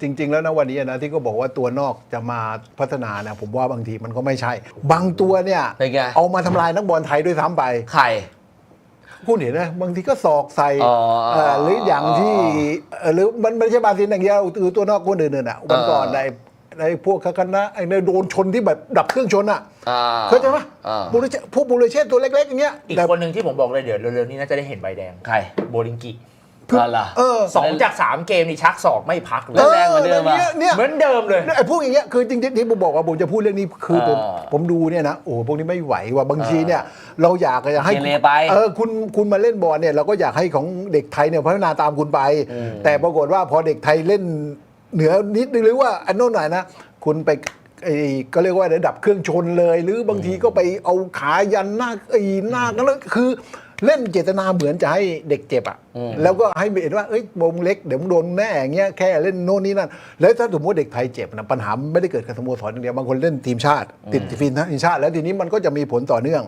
จริง ๆ แล้วนะวันนี้นะที่ก็บอกว่าตัวนอกจะมาพัฒนานะผมว่าบางทีมันก็ไม่ใช่ บางตัวเนี่ยเป็นไง เอามาทำลายนักบอลไทยด้วยซ้ำไป ไข่ คุณเห็นนะบางทีก็ศอกใส่อ๋อเอ่อหรืออย่างที่เอ่อหรือมันไม่ใช่บาซินอย่างเดียวหรือตัวนอกคนอื่นๆอะวันก่อนเออในในพวกคณะไอ้เนี่ยโดนชนที่แบบดับเครื่องชนอะอ่าเข้าใจไหมอ่า บูริเชพวกบูริเชตตัวเล็กๆอย่างเงี้ยอีกแต่คนหนึ่งที่ผมบอกเลยเดี๋ยวเร็วๆนี้น่าจะได้เห็นใบแดงไข่โบลิงกิ อะไรเออ สองจากสามเกมนี่ชักศอกไม่พักเลแล้ยวแรงกว่าเดิมอะเนี่ยเนี่ยเหมือนเดิมเลย ไอ้พวกอย่างเงี้ยคือจริงๆที่ผมบอกว่าผมจะพูดเรื่องนี้คือผมเออผมดูเนี่ยนะโอ้โหพวกนี้ไม่ไหวว่ะบางทีเนี่ย เราอยากจะให้เกเรไปเออคุณคุณมาเล่นบอลเนี่ยเราก็อยากให้ของเด็กไทยเนี่ยพัฒนาตามคุณไป แต่ปรากฏว่าพอเด็กไทยเล่นเหนือนิดนึงหรือว่าอันโน้นหน่อยนะคุณไปไอ้ก็เรียกว่าระดับเครื่องชนเลย หรือบางทีก็ไปเอาขายันหน้าไอ้หน้ากันแล้วคือ เล่นเจตนาเหมือนจะให้เด็กเจ็บอะแล้วก็ให้เห็นว่าเอ้ยวงเล็กเดี๋ยวมึงโดนแน่อย่างเงี้ยแค่เล่นโน่นนี่นั่นแล้วถ้าสมมติเด็กไทยเจ็บนะปัญหามันไม่ได้เกิดกับสโมสรอย่างเดียวบางคนเล่นทีมชาติ ติดทีมชาติ แล้วทีนี้มันก็จะมีผลต่อเนื่อง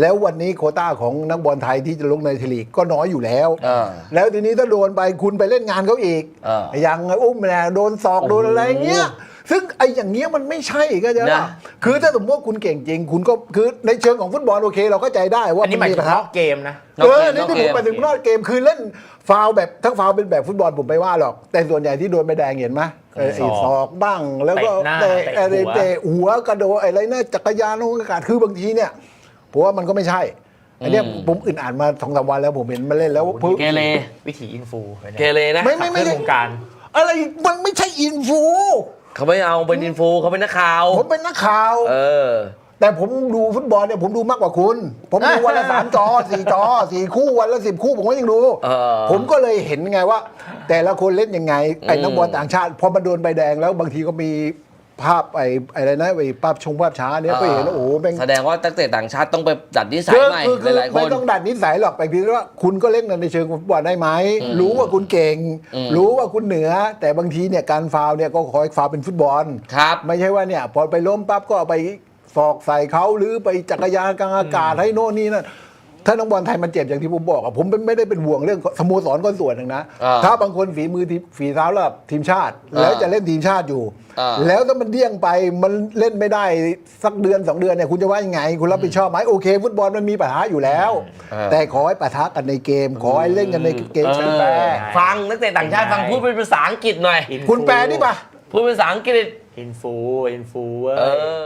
แล้ววันนี้โควต้าของนักบอลไทยที่จะลงในทีลีกก็น้อยอยู่แล้วเออแล้วทีนี้ถ้าโดนไปคุณไปเล่นงานเขาอีกเอออย่างอุ้มแน่โดนศอกโดนอะไรเงี้ย ซึ่งไอ้อย่างเงี้ยมันไม่ใช่ก็จะนะคือถ้าสมมติว่าคุณเก่งจริง คุณก็คือในเชิงของฟุตบอลโอเค เราก็ใจได้ว่าอันนี้หมายมีถึปังญนหาอกเกมนะนอกเอเกอมนี่ที่นผอกมเกมไปถึงนอกเกมคือเล่นฟาวล์แบบทั้งฟาวล์เป็นแบบฟุตบอลผมไม่ว่าหรอก แต่ส่วนใหญ่ที่โดนใบแดงเห็นไหมเออไอ้ศอกศอกบ้างแล้วก็เตะหน้าเตะเตะอะไรหัวเตะหัวกระโดดอะไรนะจักรยานลงอากาศคือบางทีเนี่ยผมว่ามันก็ไม่ใช่อันเนี้ยผมอึดอ่านมาสองสามวันแล้วผมเห็นมาเล่นแล้วเกเรวิถีอินฟูไปนี่ยเกเรนะไม่ไม่ไม่ขับเคลื่อนวงการอะไรมันไม่ใช่อินฟู เขาไม่เอาเป็นอินฟูเขาเป็นนักข่าว ผมเป็นนักข่าว เออ แต่ผมดูฟุตบอลเนี่ยผมดูมากกว่าคุณ ผมดูวันละสามจอสี่จอสี่คู่วันละสิบคู่ผมก็ยังดู เออ ผมก็เลยเห็นไงว่า แต่ละคนเล่นยังไงไอ้นักบอลต่างชาติพอมาโดนใบแดงแล้วบางทีก็มี ภาพไอ้อะไรนะไอ้ภาพชงภาพช้าเนี่ยก็เห็นแล้วโอ้โหแม่ง แสดงว่าตั้งแต่ต่างชาติต้องไปดัดนิสัยคือใหม่คือคือหลายๆคไม่น ต้องดัดนิสัยหรอกแต่เพียงแต่ว่าคุณก็เล่นในเชิงฟุตบอลได้ไหมรู้ว่าคุณเก่งอืมรู้ว่าคุณเหนือ แต่บางทีเนี่ยการฟาวล์เนี่ยก็ขอให้ฟาวล์เป็นฟุตบอล ครับ ไม่ใช่ว่าเนี่ยพอไปล้มปั๊บก็เอาไปฟอกใส่เขาหรือไปจักรยานกลางอากาศให้โน่นนี่นั่น ถ้านักบอลไทยมันเจ็บอย่างที่ผมบอกอะผมไม่ได้เป็นห่วงเรื่องสโมสรก็ส่วนหนึ่งนะอ่าถ้าบางคนฝีมือทีฝีเท้าระดับทีมชาติ อ่าแล้วจะเล่นทีมชาติอยู่ อ่า แล้วถ้ามันเดี้ยงไปมันเล่นไม่ได้สักเดือนสองเดือนเนี่ยคุณจะว่ายังไง คุณรับผิดชอบไหมโอเค ฟุตบอลมันมีปัญหาอยู่แล้วแต่ขอให้ปะทะกันในเกม ขอให้เล่นกันในเกมเอแฟอร์ฟังนักเตะต่างชาติฟังพูดเป็นภาษาอังกฤษหน่อยอินฟูคุณแปลนี่ปะ พูดเป็นภาษาอังกฤษ อินฟูอินฟูเว้ย เออ